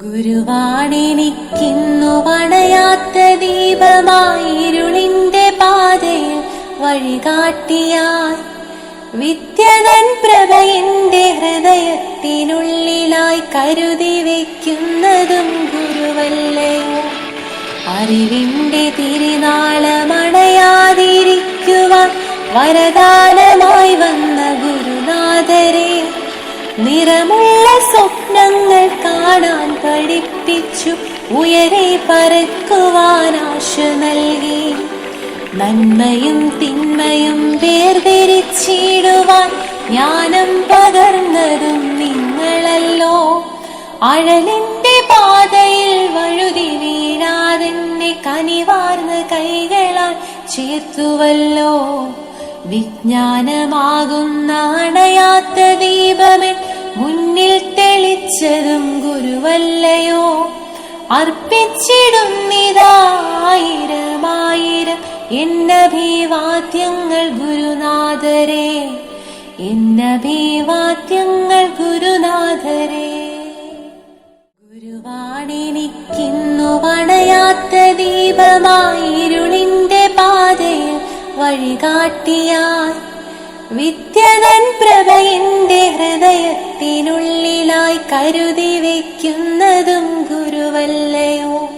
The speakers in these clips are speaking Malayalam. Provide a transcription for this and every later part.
ഗുരുവാണെനിക്കിന്നു പണയാത്ത ദീപമായിരുളിന്റെ പാതയിൽ വഴികാട്ടിയായി. വിദ്യതൻ പ്രഭയന്റെ ഹൃദയത്തിനുള്ളിലായി കരുതി വയ്ക്കുന്നതും ഗുരുവല്ലയോ അറിവിന്റെ തിരുനാളമണയാതിരിക്കുവാൻ വരദാനമായി വന്ന ഗുരുനാഥരെ നിറമുള്ള കാണാൻ പഠിപ്പിച്ചു ഉയരെ പറക്കുവാൻ ആശ നൽകി. നന്മയും തിന്മയും വേർതിരിച്ചിടുവാൻ ജ്ഞാനം പകർന്നതും നിങ്ങളല്ലോ. അഴലിന്റെ പാതയിൽ വഴുതി വീണാതെന്നെ കനിവാർന്ന് കൈകളാൽ ചേർത്തുവല്ലോ. വിജ്ഞാനമാകുന്ന അണയാത്ത ദീപമേ മുന്നിൽ തെളിച്ചതും ഗുരുവല്ലയോ അർപ്പിച്ചിടുന്നിതായിരമായിരം എന്നഭിവാദ്യങ്ങൾ ഗുരുനാഥരെ എന്നഭിവാദ്യങ്ങൾ ഗുരുനാഥരെ. ഗുരുവാണെനിക്കിന്നു വണയാത്ത ദീപമായിരുളിന്റെ പാതയിൽ വഴികാട്ടിയായി. വിദ്യതൻ പ്രഭ ഹൃദയത്തിനുള്ളിലായി കരുതി വയ്ക്കുന്നതും ഗുരുവല്ലയോ?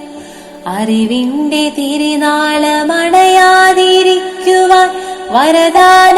അറിവിന്റെ തിരുനാളമണയാതിരിക്കുവാൻ വരദാന